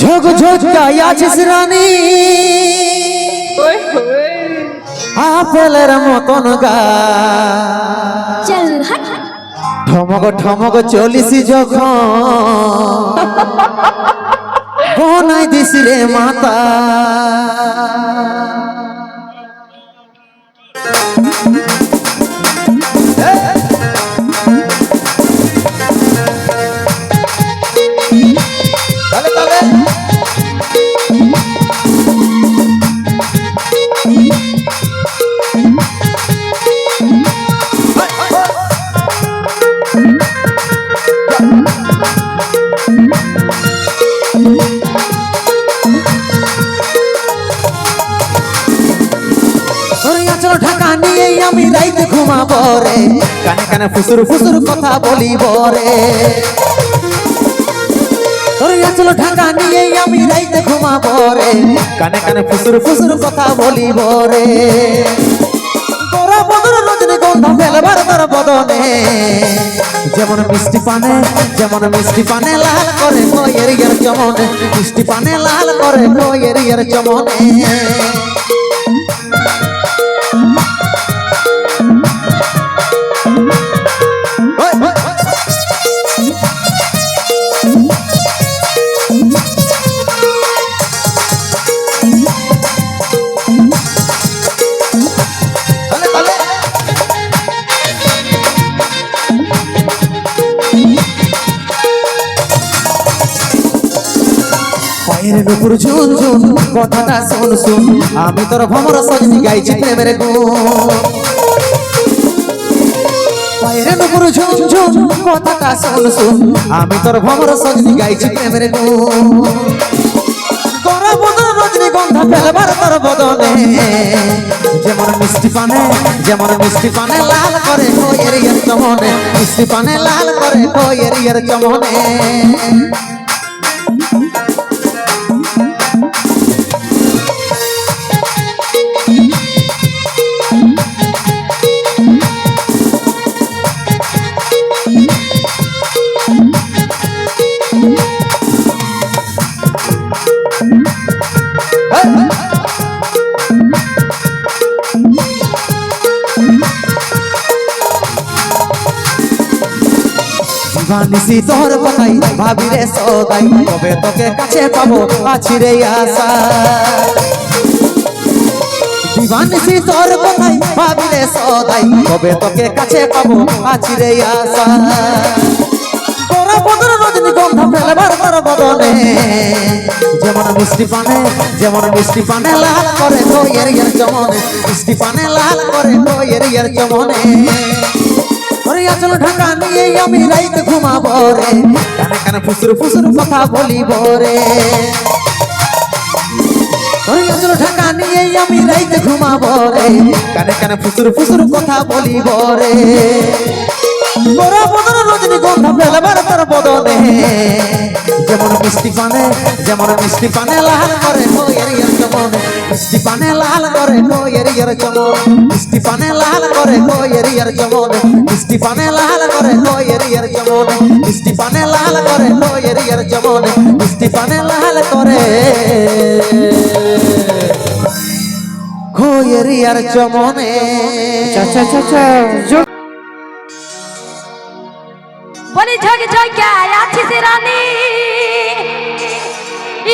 ঝোক ঝোকাই আছিস রানী। আপেলের মতন গা। ঠমক ঠমক চলিস যখন। বনাই দিস রে মাতা। রাইতে ঘুমাবো রে। কানে কানে ফুসুর ফুসুর কথা বলিব রে। তোর আচল ঢাকা নিয়ে আমি রাইতে ঘুমাবো রে। কানে কানে ফুসুর ফুসুর কথা বলিব রে। তোরা বদর রজনী গন্ধা ফেলবার তোর বদনে। যেমন মিষ্টি পানে, যেমন মিষ্টি পানে লাল করে কয়ের ইয়ার চমনে। মিষ্টি পানে লাল করে কয়ের ইয়ার চমনে। পায়ের নুপুর ঝুন ঝুন কথাটা শোন শুন। আমি তোর ভমর সজনি গাইছি প্রেমের পায়ের নুপুর ঝুন ঝুন কথাটা শোন শুন। আমি তোর ভমর সজনি গাইছি প্রেমের বদনে। যেমন মিষ্টি পানে, যেমন মিষ্টি পানে লাল করে কয়ের ইয়ার চমনে। মিষ্টি পানে লাল করে কয়ের ইয়ার চমনে। দিবানিসি তোর কথাই ভাবি রে সদাই কবে তোকে কাছে পাবো, আছি রে আশা। দিবানিসি তোর কথাই ভাবি রে সদাই কবে তোকে কাছে পাবো, আছি রে আশা। তোরা বদন রজনী গন্ধ ফেলবার তোর যেমন মিষ্টি পানে, যেমন মিষ্টি পানে লাল করে কইয়ের ইয়ার চমনে। মিষ্টি পানে লাল করে কইয়ের ইয়ার চমনে। ওরে আচল ঢাকা নিয়ে আমি রাইতে ঘুমাবো রে। কানে কানে ফুসুর ফুসুর কথা বলিব রে। ওরে আচল ঢাকা নিয়ে আমি রাইতে ঘুমাবো রে। কানে কানে ফুসুর ফুসুর কথা বলিব রে। তোরা বদন রজনী গন্ধা ফেলবার তোর বদনে। যেমন মিষ্টি পানে, যেমন মিষ্টি পানে লাল করে কইয়ের ইয়ার চমনে মিষ্টি পানে লাল করে কইয়ের ইয়ার চমনে। মিষ্টি পানে লাল করে কইয়ের ইয়ার চমনে। মিষ্টি পানে লাল করে কইয়ের ইয়ার চমনে। মিষ্টি পানে লাল করে কইয়ের ইয়ার চমনে। মিষ্টি পানে লাল করে কইয়ের ইয়ার চমনে। আচ্ছা আচ্ছা আচ্ছা জোর। বলি আছিস রানী।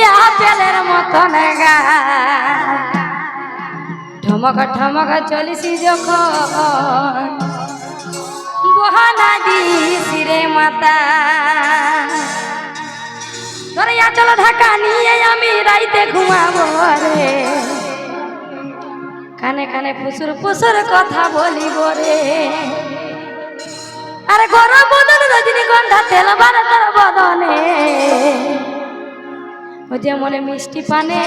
ইয়া পেলের মতন গা। ঠমক ঠমক চলিস যখন। বহানা দিস রে মাতা। তোর চল ঢাকা নিয়ে আমি রাইতে ঘুমাবো রে। কানে কানে ফুসুর ফুসুর কথা বলিব রে। আরে গরম বদন রজনীগন্ধা তেল বারে তার বদনে। যেমন মিষ্টি পানে,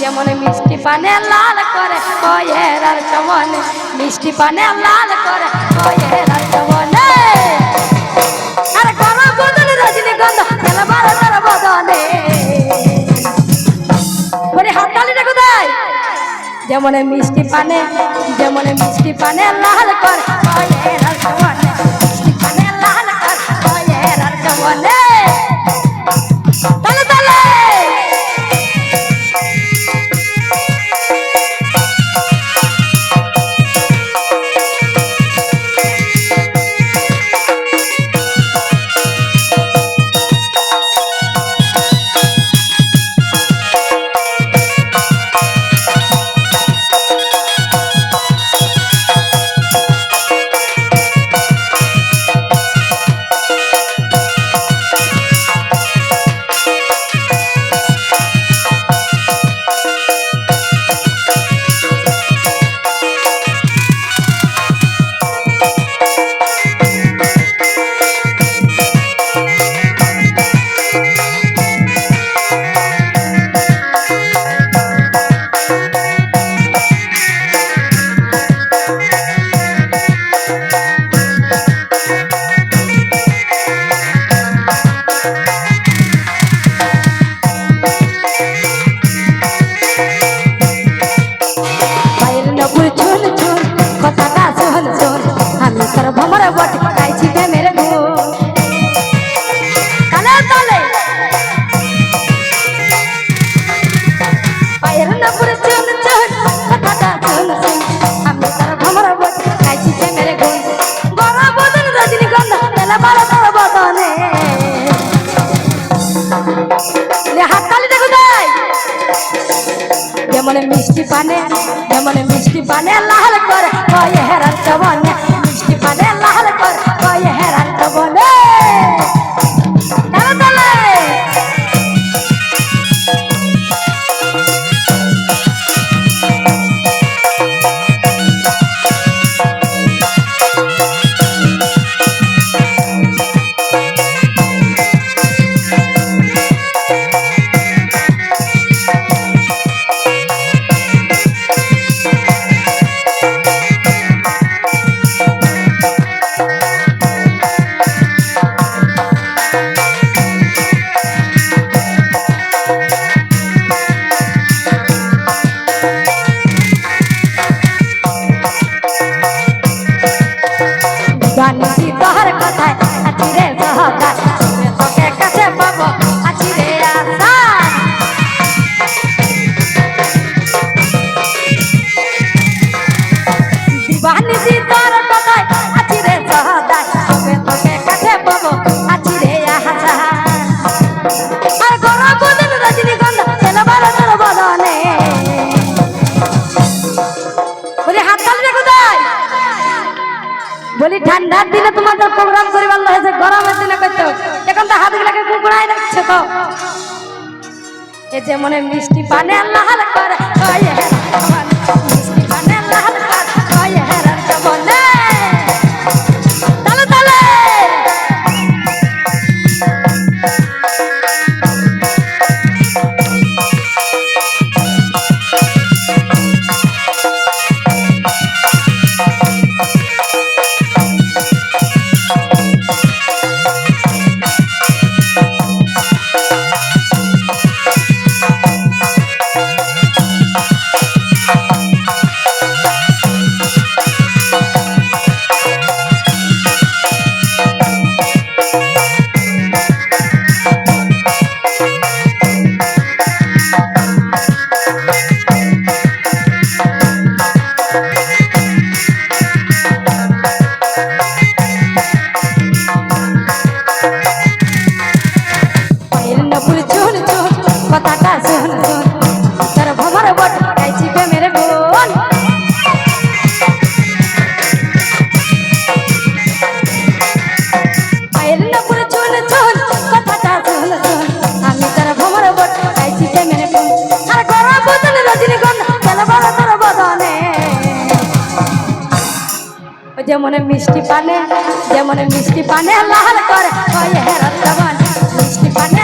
যেমন মিষ্টি পানে লাল করে কয়ের আর চমনে মিষ্টি পানে লাল করে কয়ের আর চমনে আরে গরম বদন রজনীগন্ধা তেল বারে তার বদনে ওরে হাততালিটা কোথায়? যেমন মিষ্টি পানে, যেমন মিষ্টি পানে লাল করে যেমন মিষ্টি পানে যেমন মিষ্টি পানে লাল করে কয় হেরার জবান। দেখো। এ যেমন মিষ্টি পানে আল্লাহ করে যেমন মিষ্টি পানে যেমন মিষ্টি পানে লাল করে মিষ্টি পানে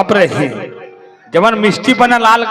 बाप रे जवान मिस्टी बना लाल